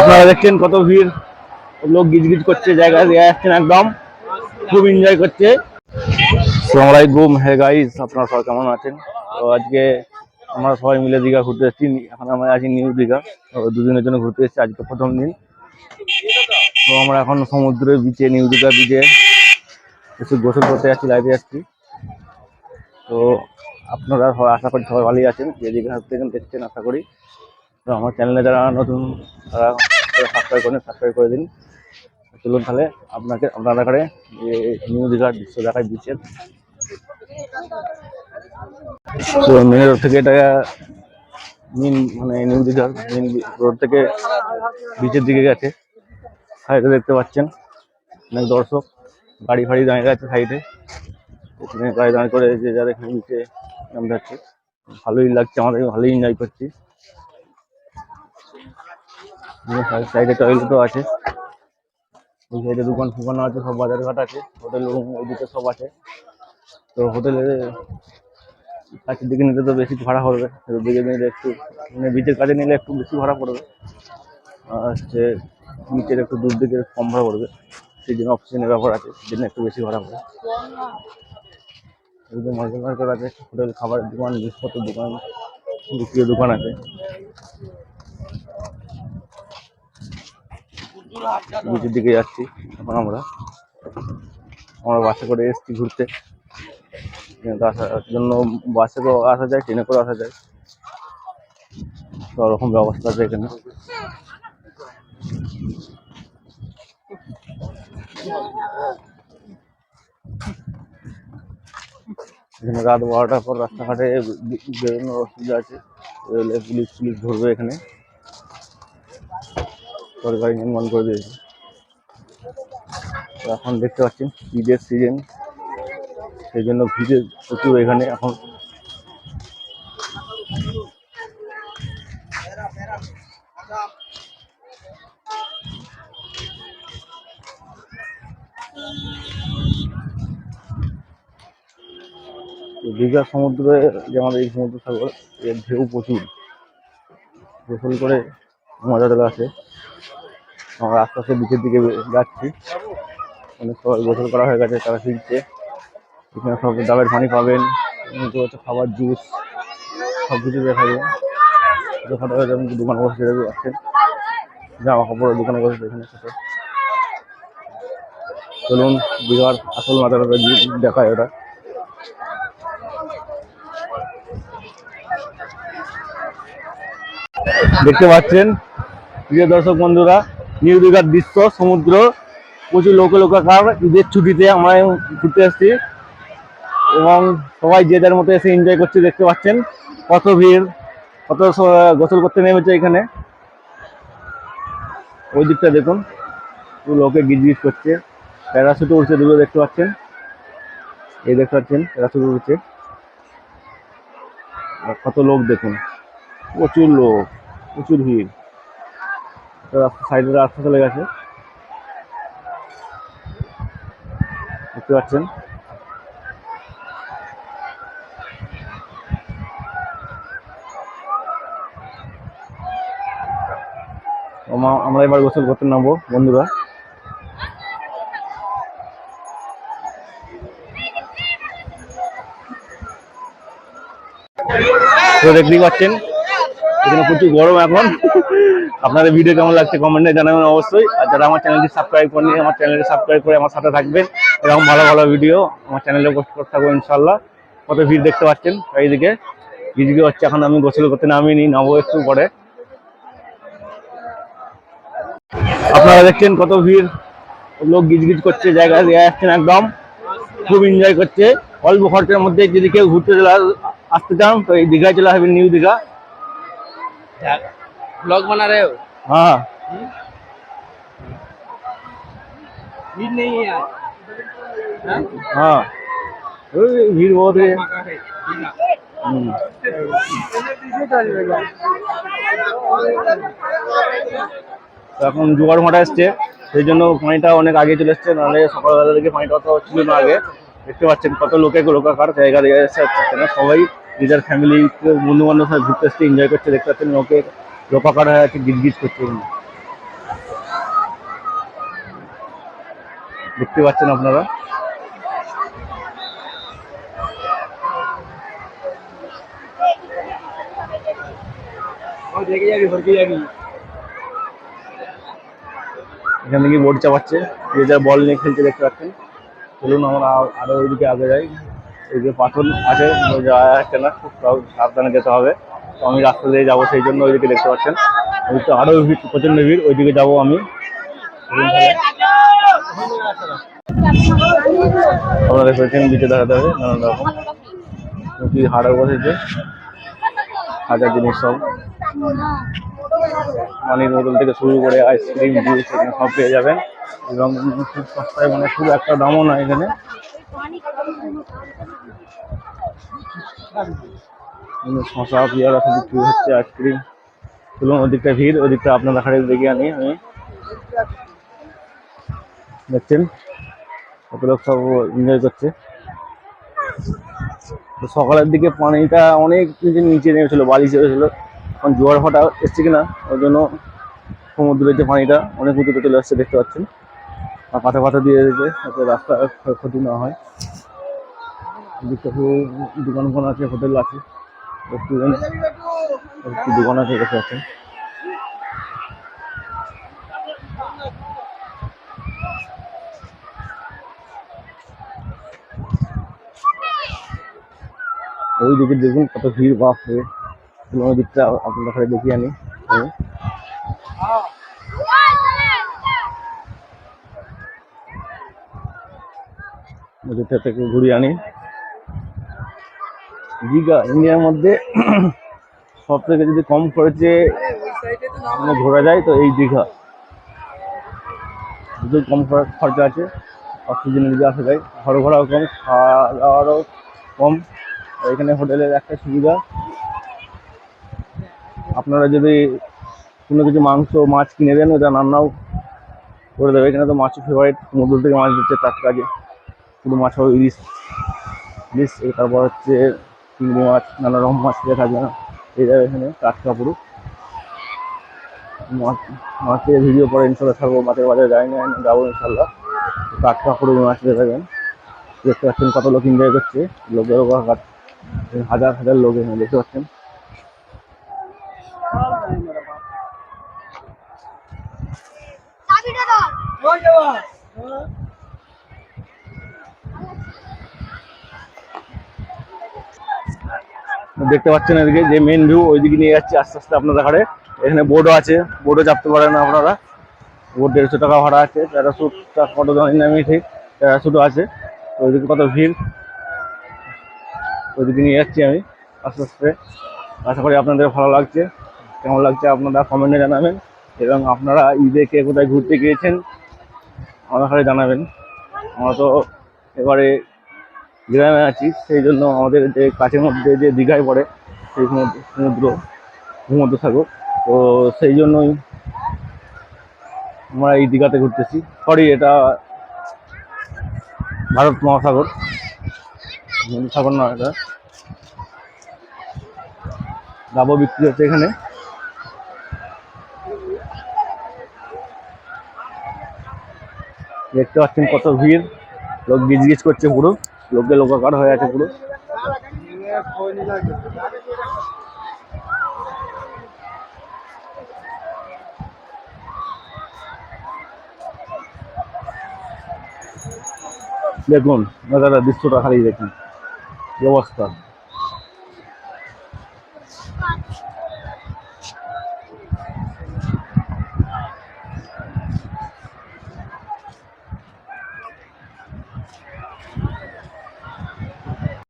আপনারা দেখছেন কত ভিড়, লোক গিজগিজ করছে, জায়গা দিয়ে যাচ্ছেন একদম, খুব এনজয় করছে। সালামালাইকুম হে গাইস আপনারা সবাই কেমন আছেন? তো আজকে আমরা সবাই মিলে দীঘা ঘুরতে এসেছি, এখন আমরা আছি নিউ দীঘা দুদিনের জন্য ঘুরতে এসেছি, আজকে প্রথম দিন। তো আমরা এখন সমুদ্রের বিচে নিউ দীঘা বিচে একটু গোসল করতে যাচ্ছি লাইভে যাচ্ছি তো আপনারা আশা করি সবাই ভালোই আছেন, যে দীঘা থেকে দেখছেন, আশা করি। আমার চ্যানেলে যারা নতুন, তারা সাবস্ক্রাইব করেন সাবস্ক্রাইব করে দিন। চলুন তাহলে আপনাকে, আপনারা যে নিউ দীঘার দৃশ্য দেখায় বিচের তো মেন রোড থেকে এটা মেন মানে নিউ দীঘার মেন রোড থেকে বিচের দিকে গেছে। সাইডে দেখতে পাচ্ছেন, অনেক দর্শক, গাড়ি ফাড়ি দাঁড়িয়ে আছে সাইডে গাড়ি দাঁড়িয়ে করে যে যারা এখানে নিচে নামতে ভালোই লাগছে আমাদের, ভালোই এনজয় করছি। সাইডে টয়লেটও আছে। ওই সাইডে দোকান ফুকানো আছে, সব বাজারঘাট আছে হোটেল রুম ওইদিকে সব আছে। তো হোটেলে কাছের দিকে নিলে তো বেশি ভাড়া পড়বে দিকে নিলে একটু মানে বিচের কাছে নিলে একটু বেশি ভাড়া পড়বে। আর হচ্ছে নিচের একটু দূর দিকে কম ভাড়া পড়বে, সেই জন্য অক্সিজেনের ব্যাপার আছে, সেই জন্য একটু বেশি ভাড়া পড়বে। মার্কেট মার্কেট আছে হোটেল খাবারের দোকান, জিনিসপত্রের দোকান, বিক্রির দোকান আছে। বিচের দিকে যাচ্ছি, এখন আমরা আমরা বাসে করে এসছি ঘুরতে। আসার জন্য বাসে তো আসা যায়, ট্রেনে করে আসা যায়। সব রকম ব্যবস্থা আছে এখানে। এখানে রাত বারোটার পর রাস্তাঘাটে বেরোনোর অসুবিধা আছে। পুলিশ পুলিশ ধরবে এখানে। সরকারি নির্মাণ করে দিয়েছে। এখন দেখতে পাচ্ছেন, ঈদের সিজন সেই জন্য ভিড়ে প্রচুর এখানে এখন। দীঘা সমুদ্রে, যে আমাদের এই সমুদ্র সাগর এর ঢেউ প্রচুর। গোসল করে মজা চলে আসে আমরা আস্তে আস্তে বিচের দিকে যাচ্ছি। অনেক সবাই গোসল করা হয়ে গেছে, তারা ফিরছে। এখানে সব ডাবের পানি পাবেন হচ্ছে খাবার জুস সব কিছু দেখা যায় ছোটোখাটো যেমন দোকান বসে যেতে পারছেন জামা কাপড়ের দোকানে বসে এখানে ছোটো চলুন দীঘার আসল মাথাটা দেখায় ওটা। দেখতে পাচ্ছেন, প্রিয় দর্শক বন্ধুরা নিউ দীঘার দৃশ্য সমুদ্র, প্রচুর লোক লোকাকার ঈদের ছুটিতে আমরা ঘুরতে এসেছি এবং সবাই যে যার মতো এসে এনজয় করছে, দেখতে পাচ্ছেন। কত ভিড়, কত গোসল করতে নেমেছে এখানে। ওই দিকটা দেখুন লোকে গিজগিজ করছে। প্যারাশুটে উঠছে দুটো দেখতে পাচ্ছেন। এই দেখতে পাচ্ছেন প্যারাশুটে উঠছে কত লোক দেখুন, প্রচুর লোক, প্রচুর ভিড়। রাস্তা সাইডে রাস্তা চলে গেছে। দেখতে পাচ্ছেন? আমা- আমরা এবার গোসল করতে নামবো, বন্ধুরা। দেখতেই পাচ্ছেন এখানে প্রচুর গরম এখন। আপনাদের ভিডিও কেমন লাগছে কমেন্টে জানাবেন অবশ্যই। আর যারা আমার চ্যানেলটি সাবস্ক্রাইব করেনি আমার চ্যানেলটি সাবস্ক্রাইব করে আমার সাথে থাকবেন। এরকম ভালো ভালো ভিডিও আমার চ্যানেলে পোস্ট করতে থাকব ইনশাল্লাহ কত ভিড় দেখতে পাচ্ছেন এইদিকে গিজগি হচ্ছে এখন আমি গোসল করতে নামিনি নামবো একটু পরে। আপনারা দেখছেন কত ভিড়। লোক গিজগিজ করছে, জায়গা দিয়ে যাচ্ছেন একদম। খুব এনজয় করছে। অল্প খরচের মধ্যে যদি কেউ ঘুরতে আসতে চান, তো এই দীঘায় চলে আসবেন, নিউ দীঘা। ब्लॉग बना रहे हो हाँ भीड़ नहीं है यार हाँ? हाँ ওই ভিড় বহুত है मका है ठीक है। হুম। তো এখন জোগাড় মাঠা এসছে সেই জন্য পানিটা অনেক আগে চলে এসছে নাহলে সকালবেলা থেকে পানিটা অত ছিল না আগে দেখতে পাচ্ছেন কত লোকে লোকাকার জায়গা দিয়ে এসে হচ্ছে না সবাই নিজের ফ্যামিলি বন্ধু বান্ধব সাথে ঘুরতে আসছে এনজয় করছে দেখতে পাচ্ছেন ওকে লোকা করা হয়ে আছে গিজগিজ করছে দেখতে পাচ্ছেন আপনারা? এখান থেকে বোর্ড চাপাচ্ছে যে যার বল নিয়ে খেলতে দেখতে পাচ্ছেন। চলুন আমরা আরও ওইদিকে আগে যাই। ওইদিকে পাথর আছে যাওয়া যাচ্ছে না, খুব সাব- সাবধানে যেতে হবে। তো আমি রাস্তা দিয়ে যাব, সেই জন্য ওইদিকে দেখতে পাচ্ছেন। ওই তো আরও ভিড় প্রচণ্ড ভিড়, ওইদিকে যাব আমি। আপনারা দেখতে পাচ্ছেন বিচে দেখাতে হবে, নানান রকম। কি হাড়ে বসেছে। হাজার জিনিস সব। পানির বোতল থেকে শুরু করে আইসক্রিম জুস এখানে সব পেয়ে যাবেন। এবং খুব সস্তায় মানে খুব একটা দামও না এখানে। শশা পেয়ারা সব বিক্রি হচ্ছে আইসক্রিম। চলুন, ওদিকটা ভিড়, ওদিকটা আপনার দেখারে দেখে আনি আমি। দেখছেন? লোক সব এনজয় করছে। সকালের দিকে পানিটা অনেক নিচে নেমেছিল বালি ছেড়েছিল এখন জোয়ার ভাটা এসছে কিনা ওই জন্য সমুদ্রের যে পানিটা, অনেক উঁচুতে চলে আসছে, দেখতে পাচ্ছেন। পাতা পাতা দিয়ে দিয়েছে, যাতে রাস্তা ক্ষতি না হয়। এদিকটা দোকান ফোকান আছে, হোটেল আছে রেস্টুরেন্ট দোকান আছে দেখতে পাচ্ছেন ওই দিকে দেখুন কত ভিড় বাপ হয়ে দিকটা আপনার কাছে দেখিয়ে আনি। দিকটা থেকে ঘুরিয়ে আনি। দীঘা, ইন্ডিয়ার মধ্যে সব থেকে যদি কম খরচে মানে ঘোরা যায়, তো এই দীঘা। যদি কম খরচা আছে, অক্সিজেন যদি আসা যায় ঘর ঘোরাও কম খাওয়া দাওয়ারও কম এখানে হোটেলের একটা সুবিধা, আপনারা যদি কোনো কিছু মাংস, মাছ কিনে দেন, ওটা রান্নাও করে দেবে। এখানে তো মাছের ফেভারিট সমুদ্র থেকে মাছ দিচ্ছে টাটকা যে শুধু মাছ হবে ইলিশ ইলিশ এই তারপর হচ্ছে চিংড়ি মাছ নানা রকম মাছ দিয়ে থাকবে না। এই যাবে এখানে টাটকা পুরো মাছ মাছের ভিডিও পরে ইনশাল্লাহ ছাড়বো। মাছের বাজারে যাই না যাব ইনশাল্লাহ। টাটকা পুরো মাছ দিয়ে থাকবেন দেখতে পাচ্ছেন কত লোক এনজয় করছে। লোকেরও হাজার হাজার লোক এখানে দেখতে পাচ্ছেন। চাবিটা দাও। দেখতে পাচ্ছেন এদিকে যে মেন ভিউ ওইদিকে নিয়ে যাচ্ছে আস্তে আস্তে আপনাদের ঘাড়ে। এখানে বোর্ডও আছে বোর্ডও চাপতে পারেন আপনারা। বোর্ড দেড়শো টাকা ভাড়া আছে প্যারাশুটটা কত জানি না, আমি ঠিক প্যারাশুটও আছে। ওইদিকে কত ভিড়? ওইদিকে নিয়ে যাচ্ছি আমি আস্তে আস্তে। আশা করি আপনাদের ভালো লাগছে। কেমন লাগছে আপনারা কমেন্টে জানাবেন। এবং আপনারা ঈদে কে কোথায় ঘুরতে গিয়েছেন আমার ঘরে জানাবেন। আমরা তো এবারে গ্রামে আছি, সেই জন্য আমাদের যে কাছের মধ্যে যে দীঘায় পড়ে, সেই সমুদ্র সমুদ্র সাগর তো সেই জন্যই আমরা এই দীঘাতে ঘুরতেছি। সরি এটা ভারত মহাসাগর। সাগর না এটা। ডাবো বিক্রি হচ্ছে এখানে। দেখতে পাচ্ছেন কত ভিড়। লোক গিজ গিজ করছে পুরো। লোকে লোকাকার হয়ে আছে পুরো। দেখুন দাদা দৃশ্যটা খালি দেখুন। অবস্থা?